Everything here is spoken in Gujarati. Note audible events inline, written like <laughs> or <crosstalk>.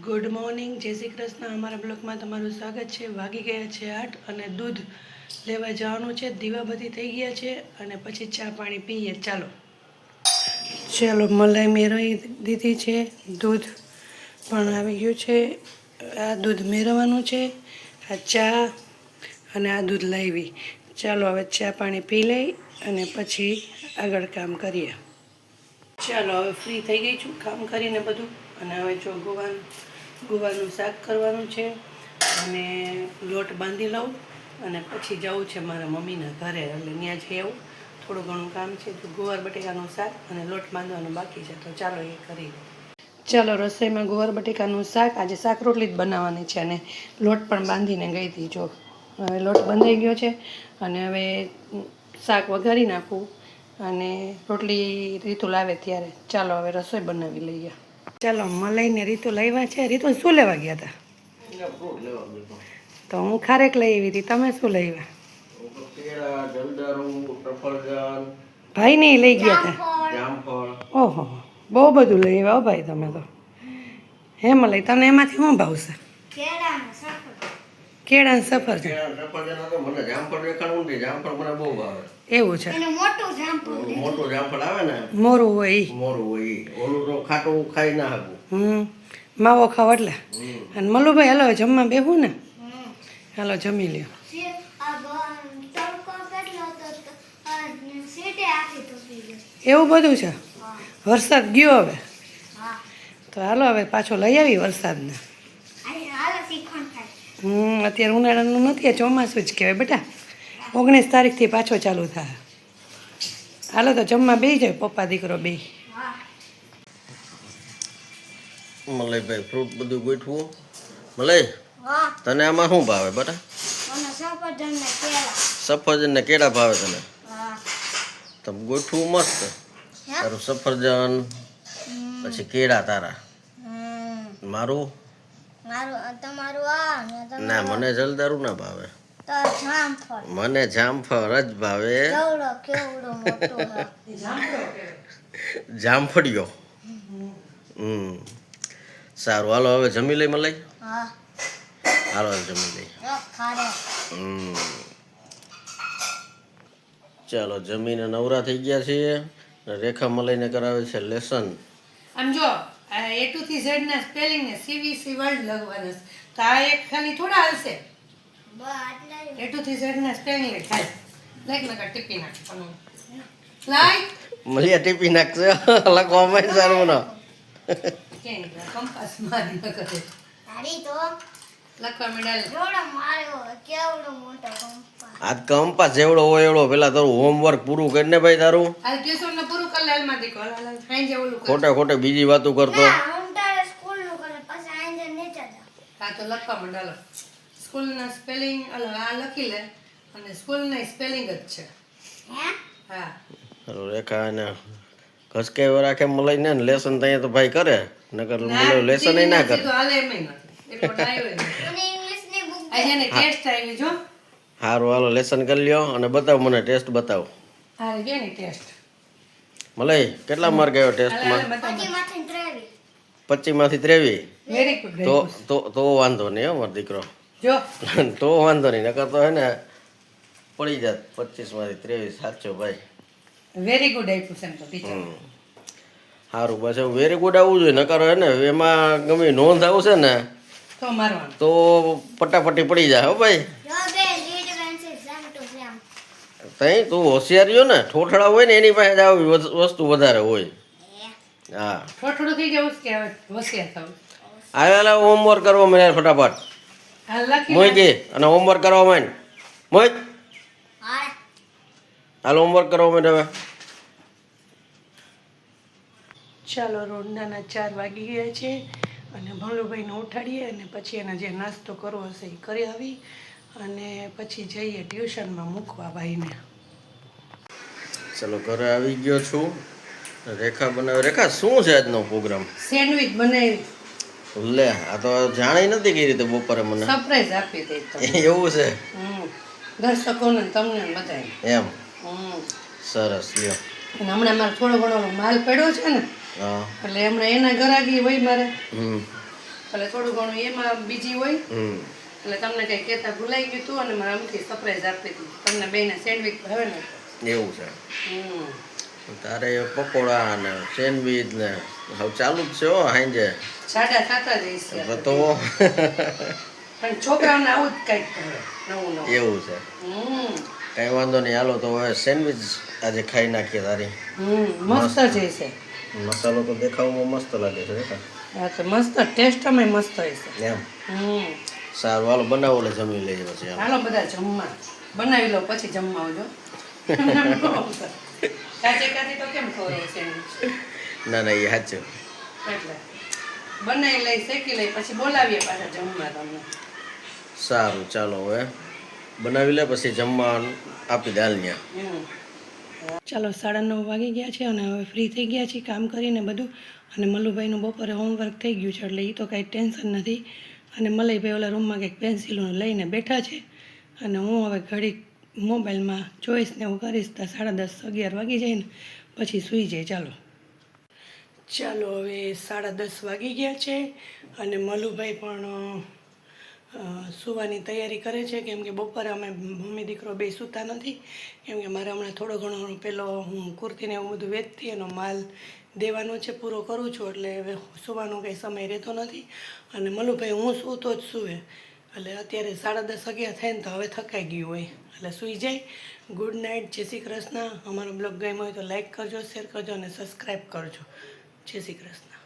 ગુડ મોર્નિંગ જય શ્રી કૃષ્ણ. અમારા બ્લોકમાં તમારું સ્વાગત છે. વાગી ગયા છે આઠ અને દૂધ લેવા જવાનું છે. દીવાબત્તી થઈ ગયા છે અને પછી ચા પાણી પીએ. ચાલો. ચાલો, મલાઈ મેળવી દીધી છે. દૂધ પણ આવી ગયું છે. આ દૂધ મેળવવાનું છે. આ ચા અને આ દૂધ લાવી. ચાલો, હવે ચા પાણી પી લઈ અને પછી આગળ કામ કરીએ. ચાલો, હવે ફ્રી થઈ ગઈ છું. કામ કરીને બધું. અને હવે જો ગુવાનું ગુવાનું શાક કરવાનું છે અને લોટ બાંધી લઉં અને પછી જવું છે મારા મમ્મીના ઘરે. એટલે ત્યાં જઈ આવું થોડું ઘણું કામ છે તો ગુવાર બટેકાનું શાક અને લોટ બાંધવાનું બાકી છે. તો ચાલો એ કરી ચાલો રસોઈમાં ગુવાર બટેકાનું શાક. આજે શાક રોટલી જ બનાવવાની છે અને લોટ પણ બાંધીને ગઈ હતી. જો હવે લોટ બંધાઈ ગયો છે અને હવે શાક વઘારી નાખું અને રોટલી રીતુ લાવે ત્યારે. ચાલો હવે રસોઈ બનાવી લઈએ. ચાલો મલાઈને રીતુ લાવ્યા છે. રીતુ શું લેવા ગયા હતા તો હું ખારેક લઈ આવી હતી. તમે શું સફરજન ભાઈ નહીં લઈ ગયા હતા ઓહો, બહુ બધું લઈ આવ્યા ભાઈ તમે તો. હે મલાઈ, તને એમાંથી શું ભાવશે? કેળા સફર સફરજન સફરજન હતો મને જામફળ દેખાડવું નથી. જામફળ મને બહુ ભાવે. એવું છે. મોટું જામફળ આવે ને મોરું હોય ઈ. મોરું હોય ઈ. ઓલું તો ખાટું ખાઈ ના શકું. હમ. માવો ખાવ એટલે. અને મલુભાઈ હાલો જમવા બેહું ને? હાલો જમી લ્યો. એવું બધું છે? વરસાદ ગયો હવે? તો હાલો હવે પાછો લઈ આવી વરસાદને. હમ અત્યારે ઉનાળાનું નથી આ ચોમાસું જ કહેવાય બેટા. ઓગણીસ તારીખથી પાછો ચાલુ થાય. હાલો તો જમવા બે જાય પપ્પા દીકરો બે મલયભાઈ ફ્રૂટ બધું ગોઠવું? મલય તને આમાં શું ભાવે બટા? સફરજન ને કેળા. ભાવે તને? તો ગોઠવું મસ્ત. તારું સફરજન પછી કેળા તારા. મારું? મારું તમારું આ ના મને જલદારુ ના ભાવે. તો જામફળ. મને જામફળ જ ભાવે. કેવડો કેવડો મોટો જામફળિયો. હમ. સારું હાલો હવે જમી લઈ મલાઈ? હા. હાલો જમી લઈ. હમ. ચાલો જમીને નવરા થઈ ગયા છીએ. રેખા મલાઈને કરાવે છે લેસન. આમ જો એ ટુ થી ઝેડ ના સ્પેલિંગ ને સીવીસી વર્ડ લખવાના છે. તો આ એક ખાલી થોડા હશે. બ આટલા એ ટુ થી ઝેડ ના સ્પેલિંગ થાય લાઈક નકર ટીપી નાખવાનું. લાઈક મલિયા ટીપી નાખશે. લખવામાં સારું ન કેમ? કંપાસ મારી ન કરે તારી તો. લખવા મોટો કંપા આજ કંપાસ જેવડો હોય એવડો પેલા તારું હોમવર્ક પૂરું કરીને ભાઈ તારું. આ ખોટે ખોટે બીજી વાતો કરતો. હું તારે સ્કૂલનું કરે પછી આઈને નીચે જા હા તો લખવા માંડાલો સ્કૂલના સ્પેલિંગ આ લખી લે. અને સ્કૂલના સ્પેલિંગ જ છે. હા? રેખા એને ઘસકે રાખે મલાઈને ને લેસન તો તો ભાઈ કરે. નકર મલાઈ લેસન ના કરે. એટલો ડાયો મને ઇંગ્લિશની બુક આજે ને ટેસ્ટ આવી જો. સારું હાલો લેસન કરી લ્યો અને બતાવો મને ટેસ્ટ બતાવો. આ ગયો ને ટેસ્ટ મલાઈ કેટલા માર્ક આવ્યો ટેસ્ટમાં પચીસમાંથી ત્રેવીસ. તો તો તો વાંધો નહીં હો મારો દીકરો. જો. <laughs> તો વાંધો નહીં નકર તો હે ને પડી જાત પચીસમાંથી ત્રેવીસ. સાચો ભાઈ. વેરી ગુડ આપ્યું છે તો ટીચર હમ. સારું બસ વેરી ગુડ આવવું જોઈએ નકર હે ને એમાં ગમે નોંધ આવશે ને તો ફટાફટી તો પડી જાય હો ભાઈ. તઈ તું હોશિયારીઓ ને ઠોઠડા હોય ને એની પાસે આવી વસ્તુ વધારે હોય. હા? થોડું થઈ જવું કે હોશિયાર થવું આવેલા હોમવર્ક કરવા મને ફટાફટ. ગઈ અને હોમવર્ક કરવા માંડ. મોહિત હાલ. હોમવર્ક કરવા માંડ હવે. ચાલો રોંડાના ચાર વાગી ગયા છે. અને ભણલુભાઈને ઉઠાડીએ અને પછી એને જે નાસ્તો કરવો હશે એ કરી આવી અને પછી જઈએ ટ્યુશનમાં મૂકવા ભાઈને. ચલો ઘરે આવી ગયો છું. રેખા બનાવે. રેખા શું છે આજનો પ્રોગ્રામ? સેન્ડવિચ બનાવી. લે આ તો જાણી નથી કઈ રીતે બપોરે મને. સરપ્રાઈઝ આપી દઈ તો <laughs> એવું છે? હમ. દર્શકોને તમને ને એમ? હમ. સરસ લ્યો. હમણાં મારે થોડો ઘણો માલ પડ્યો છે ને એટલે હમણાં એના ઘરાગી હોય મારે. એટલે થોડું ઘણું એમાં બીજી હોય. હમ. એટલે તમને કંઈ કહેતા ભૂલાઈ ગયું હતું અને મારા અમથી સરપ્રાઈઝ આપી હતી તમને બેને સેન્ડવિચ ભાવે ને એવું છે. તારે પકોડા ને સેન્ડવીચ ને હવે ચાલુ જ છે હો સાંજે સાડા થતા જઈશ તો પણ છોકરાઓને આવું જ કંઈક નવું નવું. એવું છે. હમ. કઈ વાંધો નહીં હાલો તો હવે સેન્ડવિચ આજે ખાઈ નાખીએ તારી. મસ્ત. હશે. મસાલો તો દેખાવમાં મસ્ત લાગે છે મસ્ત ટેસ્ટ અમે મસ્ત ટેસ્ટમાં મસ્ત હશે એમ. સારું હાલો બનાવો એટલે જમી લઈએ પછી. હાલો બધા જમવા. બનાવી લો પછી જમવા આવજો. કાચે કાચે તો કેમ ખવડાવે છે ના ના એ સાચું. એટલે. બનાવી લઈ શેકી લઈ પછી બોલાવીએ પાછા જમવા તમને. સારું ચાલો હવે. બનાવી લે પછી જમવાનું આપી દે હાલ ત્યાં. ચાલો સાડા નવ વાગી ગયા છે અને હવે ફ્રી થઈ ગયા છીએ કામ કરીને બધું. અને મલ્લુભાઈનું બપોરે હોમવર્ક થઈ ગયું છે એટલે એ તો કાંઈ ટેન્શન નથી. અને મલયભાઈ ઓલા રૂમમાં કંઈક પેન્સિલો લઈને બેઠા છે. અને હું હવે ઘડીક મોબાઈલમાં જોઈશ ને એવું કરીશ તો સાડા દસ અગિયાર વાગી જાય ને પછી સૂઈ જાય. ચાલો. ચાલો હવે સાડા દસ વાગી ગયા છે અને મલુભાઈ પણ સુવાની તૈયારી કરે છે કેમ કે બપોરે અમે મમ્મી દીકરો બે સૂતા નથી. કેમ કે મારે હમણાં થોડો ઘણો પેલો હું કુર્તીને એવું બધું વેચતી એનો માલ દેવાનો છે, પૂરો કરું છું, એટલે હવે સુવાનો કંઈ સમય રહેતો નથી. અને મલુભાઈ હું સૂતો જ સૂવે. એટલે અત્યારે સાડા દસ અગિયાર થાય ને તો હવે થકાઈ ગયું હોય. એટલે સૂઈ જાય. ગુડ નાઇટ જય શ્રી કૃષ્ણ. અમારો બ્લોગ ગમ્યો હોય તો લાઈક કરજો શેર કરજો અને સબસ્ક્રાઈબ કરજો. જય શ્રી કૃષ્ણ.